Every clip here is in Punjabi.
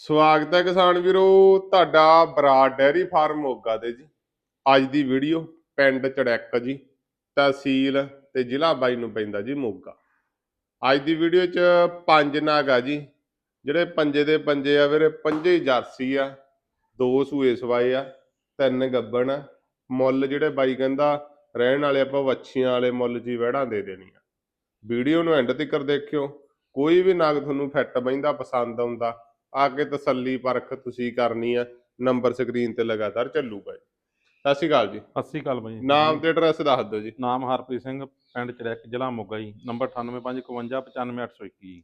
ਸਵਾਗਤ ਹੈ ਕਿਸਾਨ ਵੀਰੋ, ਤੁਹਾਡਾ ਬਰਾੜ ਡੈਰੀ ਫਾਰਮ ਮੋਗਾ ਦੇ ਜੀ। ਅੱਜ ਦੀ ਵੀਡੀਓ ਪਿੰਡ ਚੜੈਕ ਜੀ, ਤਹਿਸੀਲ ਤੇ ਜ਼ਿਲ੍ਹਾ ਬਾਈ ਨੂੰ ਪੈਂਦਾ ਜੀ ਮੋਗਾ। ਅੱਜ ਦੀ ਵੀਡੀਓ 'ਚ ਪੰਜ ਨਾਗ ਆ ਜੀ, ਜਿਹੜੇ ਪੰਜੇ ਦੇ ਪੰਜੇ ਆ ਵੀਰੇ, ਪੰਜੇ ਹੀ ਜਰਸੀ ਆ, ਦੋ ਸੂਏ ਸਵਾਏ ਆ, ਤਿੰਨ ਗੱਬਣ ਆ, ਮੁੱਲ ਜਿਹੜੇ ਬਾਈ ਕਹਿੰਦਾ, ਰਹਿਣ ਵਾਲੇ ਆਪਾਂ ਵੱਛੀਆਂ ਵਾਲੇ ਮੁੱਲ ਜੀ ਵਹਿੜਾਂ ਦੇ ਦੇਣੀ ਆ। ਵੀਡੀਓ ਨੂੰ ਐਂਡ ਤੱਕ ਦੇਖਿਓ, ਕੋਈ ਵੀ ਨਾਗ ਤੁਹਾਨੂੰ ਫਿੱਟ ਬੈਂਦਾ ਪਸੰਦ ਆਉਂਦਾ ਆ ਕੇ ਤਸੱਲੀ ਪਰਖ ਤੁਸੀਂ ਕਰਨੀ ਆ ਨੰਬਰ ਸਕਰੀਨ ਤੇ ਲਗਾਤਾਰ ਚੱਲੂਗਾ ਜੀ ਸਤਿ ਸ਼੍ਰੀ ਅਕਾਲ ਜੀ। ਸਤਿ ਸ਼੍ਰੀ ਅਕਾਲ ਬਾਈ ਨਾਮ ਤੇ ਐਡਰੈਸ ਦੱਸ ਦਿਓ ਜੀ। ਨਾਮ ਹਰਪ੍ਰੀਤ ਸਿੰਘ ਪਿੰਡ ਚੜੈਕ ਜ਼ਿਲ੍ਹਾ ਮੋਗਾ ਜੀ। ਨੰਬਰ 9855595821 ਜੀ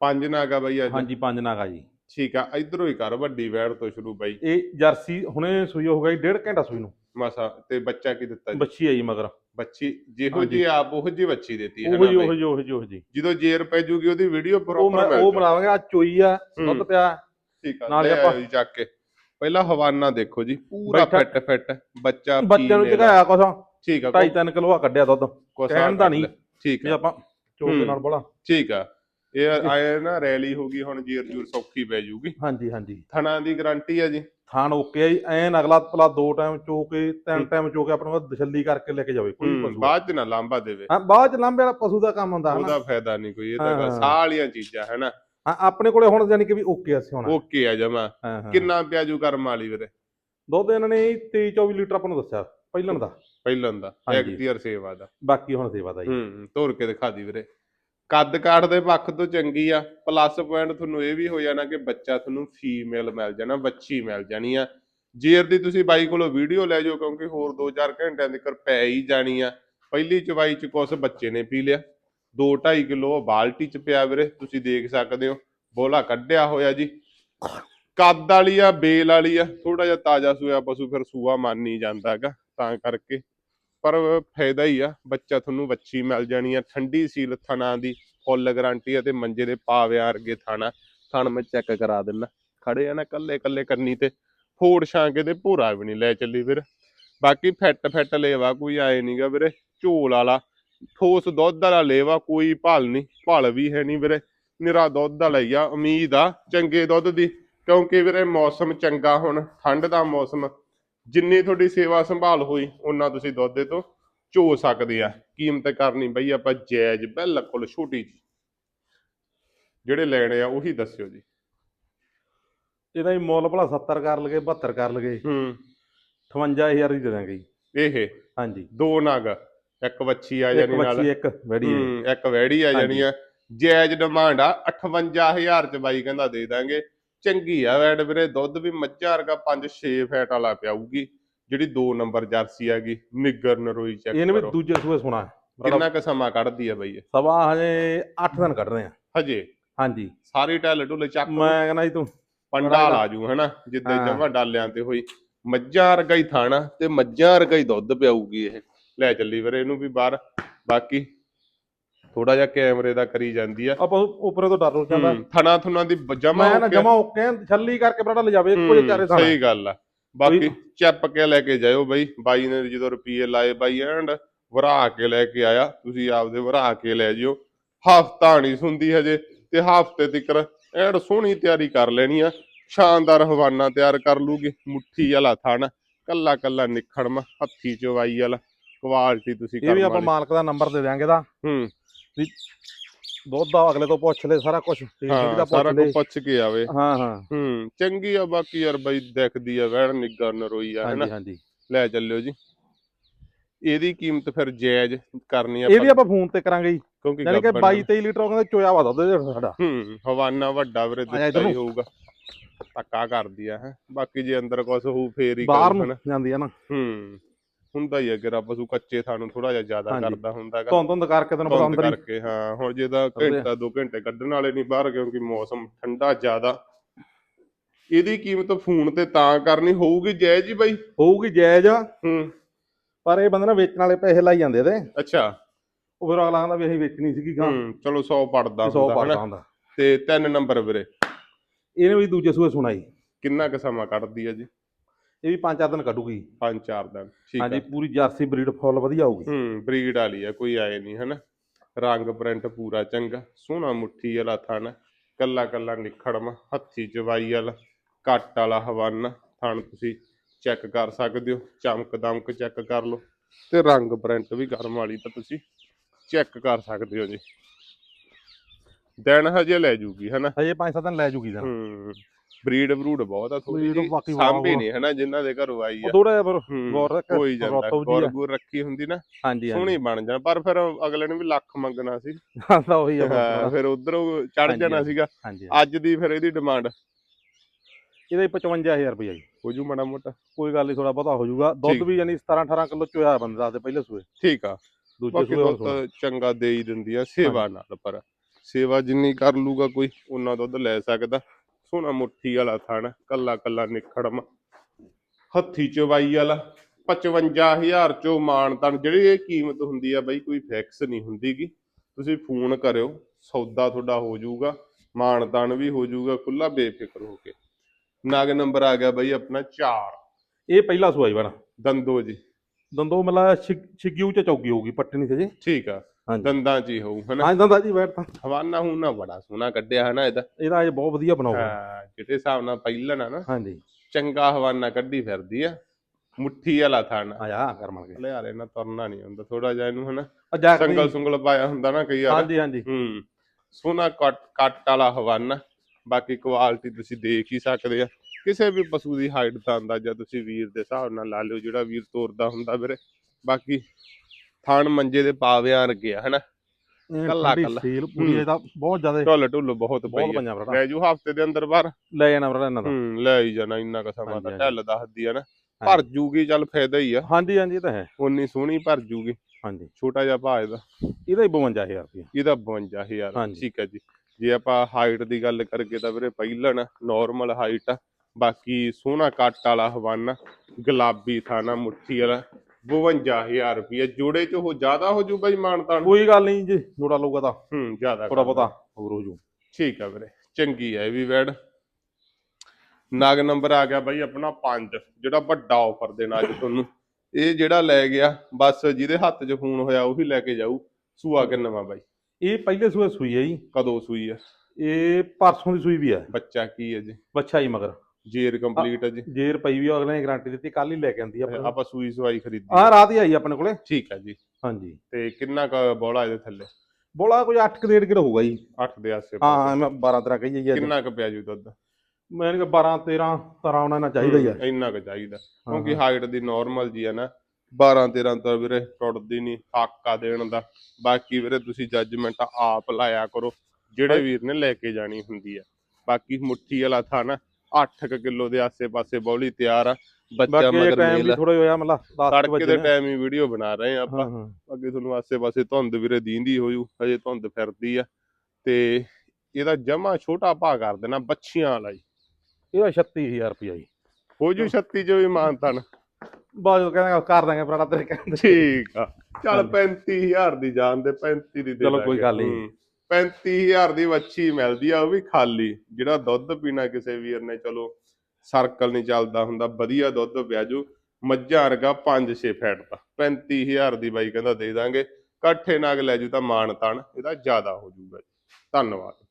ਪੰਜ ਨਾਗਾ ਬਈ ਅੱਜ। ਹਾਂਜੀ ਪੰਜ ਨਾਗਾ ਜੀ। ਠੀਕ ਆ ਇਧਰੋਂ ਹੀ ਕਰ ਵੱਡੀ ਵੈੜ ਤੋਂ ਸ਼ੁਰੂ ਬਾਈ। ਇਹ ਜਰਸੀ ਹੁਣੇ ਸੂਈ ਹੋ ਗਈ ਡੇਢ ਘੰਟਾ ਸੂਈ ਨੂੰ। ਮਸਾ ਤੇ ਬੱਚਾ ਕੀ ਦਿੱਤਾ ਜੀ? ਬੱਚੀ ਆ ਜੀ ਮਗਰ। ਬੱਚੀ ਜਿਹੋ। ਜੀ ਆਪ ਉਹ ਜੀ ਬੱਚੀ ਦਿੱਤੀ ਹੈ ਉਹ ਜੀ ਉਹ ਜੀ ਉਹ ਜੀ ਉਹ ਜੀ ਜਦੋਂ ਜੇਰ ਪੈ ਜੂਗੀ ਉਹਦੀ ਵੀਡੀਓ ਪ੍ਰੋਪਰ ਉਹ ਬਣਾਵਾਂਗੇ ਆ ਚੋਈ ਆ। ਦੁੱਧ ਪਿਆ। ਠੀਕ ਆ ਨਾਲੇ ਆਪਾਂ- ਚੱਕ ਕੇ। ਪਹਿਲਾਂ ਹਵਾਨਾ ਦੇਖੋ ਜੀ ਪੂਰਾ ਫਿੱਟ ਫਿੱਟ ਬੱਚਾ ਬੱਚਿਆਂ ਨੂੰ female ਆ। ਚਗਾਇਆ ਕੁਛ। ਠੀਕ ਆ 2.5 3 ਕਿਲੋ ਆ ਕੱਢਿਆ ਦੁੱਧ। ਕਹਿਣ ਦਾ ਨਹੀਂ ਠੀਕ ਆ। ਆਪਾਂ ਚੋਲ ਦੇ। ਨਾਲ ਬੋਲਾ ਠੀਕ ਆ। ਇਹ ਆਏ ਨਾ ਰੈਲੀ ਹੋ ਗਈ ਹੁਣ ਜੀਰ ਜੂਰ ਸੌਖੀ ਪੈ ਜੂਗੀ। ਹਾਂਜੀ ਹਾਂਜੀ। ਥਣਾ ਦੀ ਗਾਰੰਟੀ ਆ ਜੀ। ਥਾਣ ਓਕੇ ਆ ਜੀ ਐਨ ਅਗਲਾ ਪਲਾ ਦੋ ਟਾਈਮ ਚੋ ਕੇ ਤਿੰਨ ਟਾਈਮ ਚੋ ਕੇ ਆਪਣੇ ਕੋਲ ਦਛੱਲੀ ਕਰਕੇ ਲੈ ਕੇ ਜਾਵੇ ਕੋਈ ਪਸ਼ੂ। ਬਾਅਦ ਚ ਨਾ ਲਾਂਬਾ ਦੇਵੇ। ਹਾਂ ਬਾਅਦ ਚ ਲਾਂਬੇ ਵਾਲਾ ਪਸ਼ੂ ਦਾ ਕੰਮ ਹੁੰਦਾ ਹੈ ਉਹਦਾ ਫਾਇਦਾ ਨਹੀਂ ਕੋਈ ਇਹ ਤਾਂ। ਸਾਹ ਵਾਲੀਆਂ ਚੀਜ਼ਾਂ ਹੈ ਨਾ ਹਾਂ ਆਪਣੇ ਕੋਲੇ ਹੁਣ ਯਾਨੀ ਕਿ ਵੀ ਓਕੇ ਅਸੀਂ ਹੁਣ। ਓਕੇ ਆ ਜਮਾ। ਕਿੰਨਾ ਪਿਆਜੂ ਕਰਮ ਵਾਲੀ ਵੀਰੇ? ਦੁੱਧ ਇਹਨਾਂ ਨੇ 23 24 ਲੀਟਰ ਆਪਾਂ ਨੂੰ ਦੱਸਿਆ ਪਹਿਲਾਂ ਦਾ। ਪਹਿਲਾਂ ਦਾ। ਐਕਟੀਅਰ ਸੇਵਾ ਦਾ। ਬਾਕੀ ਹੁਣ ਸੇਵਾ ਦਾ ਜੀ ਹੂੰ ਤੋਰ ਕੇ ਦਿਖਾ ਦੀ ਵੀਰੇ। ਕੱਦ ਕਾਠ ਦੇ ਪੱਖ ਤੋਂ ਚੰਗੀ ਆ ਪਲੱਸ ਪੁਆਇੰਟ ਤੁਹਾਨੂੰ ਇਹ ਵੀ ਹੋ ਜਾਣਾ ਕਿ ਬੱਚਾ ਤੁਹਾਨੂੰ ਫੀਮੇਲ ਮਿਲ ਜਾਣਾ ਬੱਚੀ ਮਿਲ ਜਾਣੀ ਆ। ਜੇਰ ਦੀ ਤੁਸੀਂ ਬਾਈ ਕੋਲੋਂ ਵੀਡੀਓ ਲੈ ਜਾਓ, ਕਿਉਂਕਿ ਹੋਰ 2-4 ਘੰਟਿਆਂ ਤੱਕ ਪੈ ਹੀ ਜਾਣੀ ਆ। ਪਹਿਲੀ ਚਵਾਈ ਚ ਕੁਛ ਬੱਚੇ ਨੇ ਪੀ ਲਿਆ। 2-2.5 ਕਿਲੋ ਬਾਲਟੀ ਚ ਪਿਆ ਵੀਰੇ, ਤੁਸੀਂ ਦੇਖ ਸਕਦੇ ਹੋ। ਬੋਲਾ ਕੱਢਿਆ ਹੋਇਆ ਜੀ। ਕੱਦ ਵਾਲੀ ਆ, ਬੇਲ ਵਾਲੀ ਆ ਥੋੜਾ ਜਿਹਾ ਤਾਜ਼ਾ ਸੂਆ ਪਸ਼ੂ ਫਿਰ ਸੂਆ ਮੰਨ ਨਹੀਂ ਜਾਂਦਾ ਹੈਗਾ, ਤਾਂ ਕਰਕੇ। ਪਰ ਫਾਇਦਾ ਹੀ ਆ, ਬੱਚਾ ਤੁਹਾਨੂੰ ਵੱਛੀ ਮਿਲ ਜਾਣੀ ਆ, ਠੰਡੀ ਸੀਲ ਥਣਾ ਦੀ ਫੁੱਲ ਗਾਰੰਟੀ ਆ ਮੰਜੇ ਦੇ ਪਾਵਿਆਂ ਵਰਗੇ ਥਾਣਾ, ਥਣ ਮੈਂ ਚੈੱਕ ਕਰਾ ਦਿੰਨਾ। ਖੜੇ ਆ ਨਾ ਕੱਲੇ ਕੱਲੇ ਕੰਨੀ ਤੇ, ਫੋੜ ਛਾਂਕੇ ਤੇ ਭੂਰਾ ਵੀ ਨਹੀਂ ਲੈ ਚੱਲੀ ਵੀਰ। ਬਾਕੀ ਫਿੱਟ ਫੈਟ ਲੇਵਾ ਕੋਈ ਆਏ ਨਹੀਂਗਾ ਵੀਰੇ, ਝੋਲ ਵਾਲਾ, ਠੋਸ ਦੁੱਧ ਵਾਲਾ ਲੇਵਾ ਕੋਈ ਭਲ ਨਹੀਂ ਭਲ ਵੀ ਹੈ ਨਹੀਂ ਵੀਰੇ। ਨਿਰਾ ਦੁੱਧ ਵਾਲਾ ਹੀ ਆ, ਉਮੀਦ ਆ ਚੰਗੇ ਦੁੱਧ ਦੀ, ਕਿਉਂਕਿ ਵੀਰੇ ਮੌਸਮ ਚੰਗਾ ਹੁਣ, ਠੰਡ ਦਾ ਮੌਸਮ ਜਿੰਨੀ ਤੁਹਾਡੀ ਸੇਵਾ ਸੰਭਾਲ ਹੋਈ ਉਹਨਾਂ ਤੁਸੀਂ ਦੁੱਧ ਦੇ ਤੋਂ ਚੋ ਸਕਦੇ ਆ। ਕੀਮਤ ਕਰਨੀ ਬਈ ਆਪਾਂ ਜਾਇਜ਼ ਬਿਲਕੁਲ ਛੋਟੀ ਜੀ। ਜਿਹੜੇ ਲੈਣੇ ਆ ਉਹੀ ਦੱਸਿਓ ਜੀ। ਇਹਦਾ ਹੀ ਮੁੱਲ ਭਲਾ 70 ਕਰ ਲਗੇ 72 ਕਰ ਲਗੇ। ਹੂੰ। 58000 ਦੀ ਦੇ ਦਾਂਗੇ ਜੀ। ਇਹ? ਹਾਂਜੀ। ਦੋ ਨਗ। ਇੱਕ ਵੱਛੀ ਆ ਜਾਣੀ ਨਾਲ। ਇੱਕ ਵੜੀ ਇੱਕ ਵੈੜੀ ਆ ਜਾਣੀ ਆ। ਜਾਇਜ਼ ਡਿਮਾਂਡ ਆ 58000 ਚ ਬਾਈ ਕਹਿੰਦਾ ਦੇ ਦਾਂਗੇ। ਚੰਗੀ ਆ ਵੈਡ ਵੀਰੇ ਦੁੱਧ ਵੀ ਮੱਝਾਂ ਵਰਗਾ 5-6 ਫੈਟ ਵਾਲਾ ਪਿਆਊਗੀ ਜਿਹੜੀ 2 ਨੰਬਰ ਜਰਸੀ ਹੈਗੀ ਨਿੱਗਰ ਨਰੋਈ ਚੈੱਕ ਇਹਨੇ ਵੀ ਦੂਜੇ ਸੂਏ ਸੁਣਾ ਕਿੰਨਾ ਕੁ ਸਮਾਂ ਕੱਢਦੀ ਆ ਬਈ? ਸਵਾ ਹਜੇ 8 ਦਿਨ ਕੱਢ ਰਹੇ ਆ। ਹਜੇ? ਹਾਂਜੀ। ਸਾਰੀ ਢੱਲ ਢੁੱਲ ਚੱਕ ਮੈਂ ਕਹਿੰਦਾ ਜੀ ਤੂੰ ਪੰਡਾ ਲਾ ਜੂ ਹਨਾ? ਜਿੱਦਾਂ। ਜਮਾ ਡਾਲਿਆਂ ਤੇ ਹੋਈ। ਮੱਝਾਂ ਵਰਗਾ ਹੀ ਥਾਣਾ ਤੇ ਮੱਝਾਂ ਵਰਗਾ ਹੀ ਦੁੱਧ ਪਿਆਊਗੀ ਇਹ। ਲੈ ਚੱਲੀ ਵੀਰੇ ਇਹਨੂੰ ਵੀ ਬਾਹਰ। ਬਾਕੀ ਥੋੜਾ ਜਿਹਾ ਕੈਮਰੇ ਦਾ ਕਰੀ ਜਾਂਦੀ ਆ। ਆਪਾਂ ਉੱਪਰੇ ਤੋਂ ਡਰ ਹੋ ਜਾਂਦਾ। ਥਣਾ ਥੁਣਾ ਦੀ ਜਮਾ ਮੈਂ ਨਾ ਜਮਾ ਓਕੇ ਛੱਲੀ ਕਰਕੇ ਬਰਾਡਾ ਲੈ ਜਾਵੇ ਇੱਕੋ ਜਿਹੇ ਚਾਰੇ ਸਾਲ ਸਹੀ ਗੱਲ ਆ। ਬਾਕੀ ਚੱਪ ਕੇ ਲੈ ਕੇ ਜਾਇਓ ਬਈ। ਬਾਈ ਨੇ ਜਦੋਂ ਰੁਪਏ ਲਾਏ ਬਾਈ ਐਂਡ ਵਰਾ ਕੇ ਲੈ ਕੇ ਆਇਆ। ਤੁਸੀਂ ਆਪਦੇ ਵਰਾ ਕੇ ਲੈ ਜਿਓ। ਹਫਤਾ ਨਹੀਂ ਸੁੰਦੀ ਹਜੇ ਤੇ ਹਫ਼ਤੇ ਤੱਕ ਐਂਡ ਸੋਹਣੀ ਤਿਆਰੀ ਕਰ ਲੈਣੀ ਆ। ਸ਼ਾਨਦਾਰ ਹਵਾਨਾ ਤਿਆਰ ਕਰ ਲੂਗੀ। ਮੁੱਠੀ ਵਾਲਾ ਥਣ ਕੱਲਾ ਕੱਲਾ ਨਿਖੜਮ ਹੱਥੀ ਚਵਾਈ ਵਾਲਾ। ਕੁਆਲਿਟੀ ਤੁਸੀਂ ਇਹ ਵੀ ਆਪਾਂ ਮਾਲਕ ਦਾ ਨੰਬਰ ਦੇ ਦਿਆਂਗੇ ਦਾ ਹੂੰ। ਦੁੱਧ ਦਾ ਅਗਲੇ ਤੋਂ ਪੁੱਛ ਲੈ ਸਾਰਾ ਕੁਝ ਠੀਕ ਹਾਂ ਦਾ ਸਾਰਾ ਕੁਝ ਪੁੱਛ ਕੇ ਆਵੇ। ਹਾਂ ਹਾਂ। ਹੂੰ ਚੰਗੀ ਆ ਬਾਕੀ ਯਾਰ ਬਈ ਦਿਖਦੀ ਆ ਵਹਿਣ ਨਿੱਗਰ ਨਰੋਈ ਆ ਹੈਨਾ? ਹਾਂਜੀ। ਹਾਂਜੀ ਲੈ ਚੱਲਿਓ ਜੀ। ਇਹਦੀ ਕੀਮਤ ਫਿਰ ਜਾਇਜ਼ ਕਰਨੀ ਇਹ ਵੀ ਆਪਾਂ ਫੋਨ ਤੇ ਕਰਾਂਗੇ ਜੀ। ਕਿਉਂਕਿ ਯਾਨੀ ਕਿ ਗੱਭਣ 22 23 ਲੀਟਰ ਉਹ ਕਹਿੰਦੇ ਚੋਇਆ ਵਾ ਦੁੱਧ ਸਾਡਾ। ਹੂੰ ਹਵਾਨਾ ਵੱਡਾ ਵੀਰੇ ਆ ਦਿੱਤਾ ਹੀ ਹੋਊਗਾ। ਧੱਕਾ ਕਰਦੀ ਆ ਹੈ? ਬਾਕੀ ਜੇ ਅੰਦਰ ਕੁਝ ਹੋਊ ਫੇਰ ਹੀ ਬਾਹਰ ਨੂੰ। ਜਾਂਦੀ ਆ ਨਾ। ਹੂੰ। ਹੁੰਦਾ ਹੀ ਆ ਕਿ ਪਸ਼ੂ ਕੱਚੇ ਥਾਂ ਨੂੰ ਥੋੜਾ ਜਿਹਾ ਜ਼ਿਆਦਾ ਹਾਂਜੀ। ਕਰਦਾ ਹੁੰਦਾਗਾ ਧੁੰਦ ਧੁੰਦ ਕਰਕੇ ਤੈਨੂੰ ਪਤਾ ਅੰਦਰ ਹੀ ਕਰਕੇ ਹਾਂ ਹੁਣ ਜੇ ਆ। ਘੰਟਾ ਦੋ ਘੰਟੇ ਕੱਢਣ ਵਾਲੇ ਨਹੀਂ ਬਾਹਰ ਕਿਉਂਕਿ ਮੌਸਮ ਠੰਡਾ ਜ਼ਿਆਦਾ। ਇਹਦੀ ਕੀਮਤ ਫੋਨ ਤੇ ਤਾਂ ਕਰਨੀ ਹੋਊਗੀ ਜਾਇਜ਼ ਹੀ ਬਾਈ। ਹੋਊਗੀ ਜਾਇਜ਼ ਹੂੰ। ਪਰ ਇਹ ਬੰਦੇ ਨਾ ਵੇਚਣ ਵਾਲੇ ਪੈਸੇ ਲਾਈ ਜਾਂਦੇ ਤੇ। ਅੱਛਾ। ਉਹ ਫਿਰ ਅਗਲਾ ਕਹਿੰਦਾ ਵੀ ਅਸੀਂ ਵੇਚਣੀ ਸੀਗੀ ਗਾਂ। ਹੂੰ ਚਲੋ 100 ਪੜਦਾ 100 ਹੁੰਦਾ ਪੜਦਾ ਹਨਾ? ਹੁੰਦਾ। ਤੇ ਤਿੰਨ ਨੰਬਰ ਵੀਰੇ। ਇਹਨੇ ਵੀ ਦੂਜੇ ਸੂਏ ਸੁਣਾਈ। ਕਿੰਨਾ ਕੁ ਸਮਾਂ ਕੱਢਦੀ ਆ ਜੀ? ਇਹ ਵੀ ਪੰਜ ਚਾਰ ਦਿਨ ਕੱਢੂਗੀ। ਪੰਜ ਚਾਰ ਦਿਨ ਠੀਕ ਹਾਂਜੀ ਪੂਰੀ ਜਰਸੀ ਬਰੀਡ ਫੁੱਲ ਵਧੀਆ ਹੋਊਗੀ। ਹੂੰ ਬਰੀਡ ਵਾਲੀ ਆ ਕੋਈ ਆਏ ਨਹੀਂ ਹਨਾ। ਰੰਗ ਪ੍ਰਿੰਟ ਪੂਰਾ ਚੰਗਾ ਸੋਹਣਾ ਮੁੱਠੀ ਵਾਲਾ ਥਣ ਕੱਲਾ ਕੱਲਾ ਨਿਖੜਮ ਹੱਥੀ ਚਵਾਈ ਵਾਲਾ ਕੱਟ ਵਾਲਾ ਹਵਨ ਥਣ ਤੁਸੀਂ ਚੈੱਕ ਕਰ ਸਕਦੇ ਹੋ ਚਮਕ ਦਮਕ ਚੈੱਕ ਕਰ ਲਓ। ਤੇ ਰੰਗ ਪ੍ਰਿੰਟ ਵੀ ਕਰਮ ਵਾਲੀ ਤਾਂ ਤੁਸੀਂ ਚੈੱਕ ਕਰ ਸਕਦੇ ਹੋ ਜੀ। ਦਿਨ ਹਜੇ ਲੈ ਜੂਗੀ ਹਨਾ। ਹਜੇ 5-7 ਦਿਨ ਲੈ ਜੂਗੀ ਦਿਨ। ਹੂੰ ਬਰੀਡ ਬਰੂਡ ਬਹੁਤ ਆ ਥੋੜੀ ਵਾਹ ਸਾਂਭੀ। ਨਹੀਂ ਹਨਾ ਜਿਨ੍ਹਾਂ ਦੇ ਘਰੋਂ ਆਈ ਆ। ਥੋੜਾ ਜਿਹਾ ਪਰ ਗੌਰ ਰੱਖ ਹੋਈ ਜਾਂਦਾ ਜੀ ਗੌਰ। ਗੂਰ ਰੱਖੀ ਹੁੰਦੀ ਨਾ ਹਾਂਜੀ ਸੋਹਣੀ ਬਣ ਜਾਣਾ ਪਰ ਫਿਰ ਅਗਲੇ ਨੂੰ ਵੀ ਲੱਖ ਮੰਗਣਾ ਸੀ। ਹਾਂ ਤਾਂ ਉਹੀ ਆ। ਫਿਰ ਉਧਰੋਂ ਚੜ ਜਾਣਾ। ਸੀਗਾ। ਅੱਜ ਦੀ ਫਿਰ ਇਹਦੀ ਡਿਮਾਂਡ ਇਹਦਾ ਹੀ 55000 ਰੁਪਏ ਜੀ। ਹੋ ਜੂ ਮਾੜਾ ਮੋਟਾ। ਕੋਈ ਗੱਲ ਨਹੀਂ ਥੋੜਾ ਬਹੁਤਾ ਹੋ ਜਾਊਗਾ ਦੁੱਧ। ਵੀ ਯਾਨੀ 17 18 ਕਿਲੋ ਚੋਇਆ ਬੰਦੇ ਦਾ ਤੇ ਪਹਿਲੇ ਸੂਏ। ਠੀਕ ਆ। ਦੂਜੇ ਸੂਏ ਚੰਗਾ ਦੇ ਹੀ ਦਿੰਦੀ ਆ ਸੇਵਾ ਨਾਲ ਪਰ। ਸੇਵਾ ਜਿੰਨੀ ਕਰ ਲੂਗਾ ਕੋਈ ਉਹਨਾਂ ਦੁੱਧ ਲੈ ਸਕਦਾ। ਸੋਹਣਾ ਮੁੱਠੀ ਵਾਲਾ ਥਣ ਕੱਲਾ ਕੱਲਾ ਨਿਖੜਮ ਹੱਥੀ ਚਵਾਈ ਵਾਲਾ 55000 ਚੋਂ ਮਾਨ ਤਨ ਜਿਹੜੀ ਇਹ ਕੀਮਤ ਹੁੰਦੀ ਆ ਬਈ ਕੋਈ ਫਿਕਸ ਨਹੀਂ ਹੁੰਦੀਗੀ। ਤੁਸੀਂ ਫੋਨ ਕਰਿਓ ਸੌਦਾ ਤੁਹਾਡਾ ਹੋ ਜਾਊਗਾ ਮਾਨ ਤਨ ਵੀ ਹੋ ਜਾਊਗਾ ਖੁੱਲਾ ਬੇਫਿਕਰ ਹੋ ਕੇ। ਨਗ ਨੰਬਰ ਆ ਗਿਆ ਬਈ ਆਪਣਾ 4 ਇਹ ਪਹਿਲਾ ਸੂਆ ਹੀ ਬਣਾ ਦੰਦੋ ਜੀ। ਦੰਦੋ ਮਲਾ ਛਿੱਗਿਊ ਚ ਚੌਗੀ ਹੋਊਗੀ ਪੱਟੀ ਨਹੀਂ ਤੇ ਜੀ। ਠੀਕ ਆ। ਹਾਂਜੀ। ਦੰਦਾਂ 'ਚ ਹੀ ਹੋਊ ਹਨਾ? ਹਾਂ ਦੰਦਾ ਜੀ ਬੈਠ ਤਾਂ ਹਵਾਨਾ ਹੁਣਾ ਬੜਾ ਸੋਹਣਾ ਕੱਢਿਆ ਹਨਾ ਇਹਦਾ। ਇਹਦਾ ਇਹ ਬਹੁਤ ਵਧੀਆ ਬਣਾਉਗਾ ਹਾਂ ਜਿਹੜੇ ਹਿਸਾਬ ਨਾਲ ਪਹਿਲਣ ਆ ਨਾ ਹਾਂਜੀ। ਚੰਗਾ ਹਵਾਨਾ ਕੱਢੀ ਫਿਰਦੀ ਆ ਮੁੱਠੀ ਵਾਲਾ ਥਣ। ਆਇਆ ਕਰ ਮਲ ਕੇ। ਲਿਆਰੇ ਨਾ ਤੁਰਨਾ ਨਹੀਂ ਹੁੰਦਾ ਥੋੜਾ ਜਿਹਾ ਇਹਨੂੰ ਹਨਾ ਆ ਜਾ ਕੇ ਸੰਗਲ ਸੁੰਗਲ ਪਾਇਆ ਹੁੰਦਾ ਨਾ ਕਈ ਵਾਰ। ਹਾਂਜੀ ਹਾਂਜੀ। ਹੂੰ ਸੋਹਣਾ ਕੱਟ ਕੱਟ ਵਾਲਾ ਹਵਾਨਾ। ਬਾਕੀ ਕੁਆਲਿਟੀ ਤੁਸੀਂ ਦੇਖ ਹੀ ਸਕਦੇ ਆ। ਕਿਸੇ ਵੀ ਪਸ਼ੂ ਦੀ ਹਾਈਟ ਦਾ ਅੰਦਾਜ਼ਾ ਤੁਸੀਂ ਵੀਰ ਦੇ ਹਿਸਾਬ ਨਾਲ ਲਾ ਲਿਓ ਜਿਹੜਾ ਵੀਰ ਤੋਰਦਾ ਹੁੰਦਾ ਵੀਰੇ। ਬਾਕੀ ਥਣ ਮੰਜੇ ਦੇ ਪਾਵਿਆਂ ਰਗਿਆ ਹਨਾ? ਇਹ ਕੱਲਾ- ਕੱਲਾ। ਸੀਲ ਪੂਰੀ ਹੂੰ। ਇਹਦਾ ਬਹੁਤ ਜ਼ਿਆਦਾ ਢੁੱਲ ਢੁੱਲ ਬਹੁਤ ਬਹੁਤ ਪੰਜਾ ਲੈ ਜੂ ਹਫ਼ਤੇ ਦੇ ਅੰਦਰ ਬਾਹਰ। ਲੈ ਜਾਣਾ ਬਰਾ ਇਹਨਾਂ ਦਾ। ਹੂੰ ਲੈ ਹੀ ਜਾਣਾ ਇੰਨਾ ਕ ਸਮਾਂ ਤਾਂ। ਢੱਲ ਦੱਸਦੀ ਆ ਨਾ। ਭਰ ਜੂਗੀ ਚੱਲ ਫਾਇਦਾ ਹੀ ਆ। ਹਾਂਜੀ ਹਾਂਜੀ ਇਹ ਤਾਂ ਹੈ। ਉਨੀ ਸੋਹਣੀ ਭਰ ਜੂਗੀ। ਹਾਂਜੀ। ਛੋਟਾ ਜਿਹਾ ਭਾਅ ਇਹਦਾ। ਇਹਦਾ ਹੀ 52000 ਰੁਪਏ ਇਹਦਾ 52000 ਹਾਂਜੀ। ਠੀਕ ਹੈ ਜੀ। ਜੇ ਆਪਾਂ ਹਾਈਟ ਦੀ ਗੱਲ ਕਰਕੇ ਤਾਂ ਵੀਰੇ ਪਹਿਲਣ ਨਾਰਮਲ ਹਾਈਟ ਆ। ਬਾਕੀ ਸੋਹਣਾ ਕੱਟ ਵਾਲਾ ਹਵਾਨਾ ਗੁਲਾਬੀ ਥਾਣਾ ਮੁੱਠੀ ਵਾਲਾ। 52000 ਰੁਪਏ ਜੋੜੇ ਚ ਉਹ ਜ਼ਿਆਦਾ ਹੋ ਜੂ ਬਾਈ ਮਾਨਤਾਨ? ਕੋਈ ਗੱਲ ਨਹੀਂ ਜੀ ਜੋੜਾ ਲਊਗਾ ਤਾਂ। ਹੂੰ ਜ਼ਿਆਦਾ ਥੋੜਾ ਬਹੁਤਾ ਹੋਰ ਹੋ ਜੂ। ਠੀਕ ਆ ਵੀਰੇ ਚੰਗੀ ਇਹ ਵੀ ਵੈੜ। ਨਗ ਨੰਬਰ ਆ ਗਿਆ ਬਾਈ ਆਪਣਾ 5 ਜਿਹੜਾ ਵੱਡਾ ਆਫਰ ਦੇਣਾ ਅੱਜ ਤੁਹਾਨੂੰ। ਇਹ ਜਿਹੜਾ ਲੈ ਗਿਆ ਬਸ ਜਿਹਦੇ ਹੱਥ 'ਚ ਫੋਨ ਹੋਇਆ ਉਹੀ ਲੈ ਕੇ ਜਾਊ। ਸੂਆ ਕਿੰਨਵਾ ਬਾਈ? ਇਹ ਪਹਿਲੇ ਸੂਏ ਸੂਈ ਹੈ ਜੀ। ਕਦੋਂ ਸੂਈ ਆ? ਇਹ ਪਰਸੋਂ ਦੀ ਸੂਈ ਵੀ ਹੈ ਬੱਚਾ ਕੀ ਹੈ ਜੀ? ਬੱਚਾ ਹੀ ਮਗਰ। ਜੇਰ ਕੰਪਲੀਟ ਹੈ ਜੀ। ਜੇਰ ਪਈ ਵੀ ਅਗਲੇ ਨੇ ਗਾਰੰਟੀ ਦਿੱਤੀ ਕੱਲ ਹੀ ਲੈ ਕੇ ਆਂਦੀ ਆਪਾਂ ਆਪਾਂ ਸੂਈ ਸਵਾਈ ਖਰੀਦੀ ਆ ਰਾਤ ਹੀ ਆਈ ਆਪਣੇ ਕੋਲੇ। ਠੀਕ ਹੈ ਜੀ। ਹਾਂਜੀ। ਤੇ ਕਿੰਨਾ ਕ ਬੋਲਾ ਇਹਦੇ ਥੱਲੇ? ਬੋਲਾ ਕੋਈ 8 ਕੁ ਡੇਢ ਕਿਲੋ ਹੋਊਗਾ ਜੀ। 8 ਦੇ ਆਸੇ ਹਾਂ ਹਾਂ ਮੈਂ 12 13 ਕਹੀ ਜੀ ਕਿੰਨਾ ਕ ਪਿਆ ਜੂ ਦੁੱਧ? ਮੈਂ ਕਿ 12 13 ਤਰ੍ਹਾਂ ਉਹਨਾਂ ਨਾਲ ਚਾਹੀਦਾ ਹੀ ਹੂੰ, ਇੰਨਾ ਕ ਚਾਹੀਦਾ। ਹਾਂ, ਕਿਉਂਕਿ ਹਾਂ। ਹਾਈਟ ਦੀ ਨਾਰਮਲ ਜੀ ਆ ਨਾ 12 13 ਤਾਂ ਵੀਰੇ ਟੁੱਟਦੀ ਨਹੀਂ ਹਾਕਾ ਦੇਣ ਦਾ। ਬਾਕੀ ਵੀਰੇ ਤੁਸੀਂ ਜੱਜਮੈਂਟ ਆਪ ਲਾਇਆ ਕਰੋ ਜਿਹੜੇ ਵੀਰ ਨੇ ਲੈ ਕੇ ਜਾਣੀ ਹੁੰਦੀ ਆ। ਬਾਕੀ ਮੁੱਠੀ ਵਾਲਾ ਥਾ ਨਾ 8 ਕਿਲੋ ਦੇ ਆਸੇ-ਪਾਸੇ ਬੌਲੀ ਤਿਆਰ ਆ ਬੱਚਾ ਬਾਕੀ ਮਗਰ ਟਾਈਮ ਮੇਲ ਵੀ। ਥੋੜਾ ਹੋਇਆ ਮਤਲਬ 10 ਤੜਕੇ ਵਜੇ ਦੇ ਟਾਈਮ ਹੀ ਵੀਡੀਓ ਬਣਾ ਰਹੇ ਆ ਆਪਾਂ ਹਾਂ ਹਾਂ ਅੱਗੇ ਤੁਹਾਨੂੰ ਆਸੇ-ਪਾਸੇ ਧੁੰਦ ਵੀਰੇ ਦੀਂਦੀ ਹੋਊ ਹਜੇ ਧੁੰਦ ਫਿਰਦੀ ਆ ਤੇ ਇਹਦਾ ਜਮਾ ਛੋਟਾ ਭਾਅ ਕਰ ਦੇਣਾ ਬੱਚੀਆਂ ਵਾਲਾ ਜੀ ਇਹਦਾ 36000 ਰੁਪਇਆ ਜੀ ਹੋ ਜੂ 36 ਚ ਵੀ ਮਾਨਤਨ ਬਾਅਦ ਕਹਿੰਦਾ ਕਰ ਦਾਂਗੇ ਭਰਾ ਤੇਰੇ ਕਹਿੰਦੇ ਠੀਕ ਆ ਚੱਲ ਹਾਂਜੀ। 35000 ਦੀ ਜਾਨ ਦੇ 35 ਦੀ ਦੇ ਚਲੋ ਕੋਈ। ਗੱਲ ਨੀ। ਹੂੰ। 35000 ਦੀ ਵੱਛੀ ਮਿਲਦੀ ਆ, ਉਹ ਵੀ ਖਾਲੀ। ਜਿਹੜਾ ਦੁੱਧ ਪੀਣਾ ਕਿਸੇ ਵੀਰ ਨੇ, ਚਲੋ ਸਰਕਲ ਨਹੀਂ ਚੱਲਦਾ ਹੁੰਦਾ, ਵਧੀਆ ਦੁੱਧ ਪਿਆਜੂ ਮੱਝਾਂ ਵਰਗਾ 5-6 ਫੈਟ ਦਾ। 35000 ਦੀ ਬਾਈ ਕਹਿੰਦਾ ਦੇ ਦਾਂਗੇ। ਇਕੱਠੇ ਨਾਗ ਲੈ ਜੂ ਤਾਂ ਮਾਨ ਤਾਨ ਇਹਦਾ ਜ਼ਿਆਦਾ ਹੋ ਜੂਗਾ ਜੀ। ਧੰਨਵਾਦ।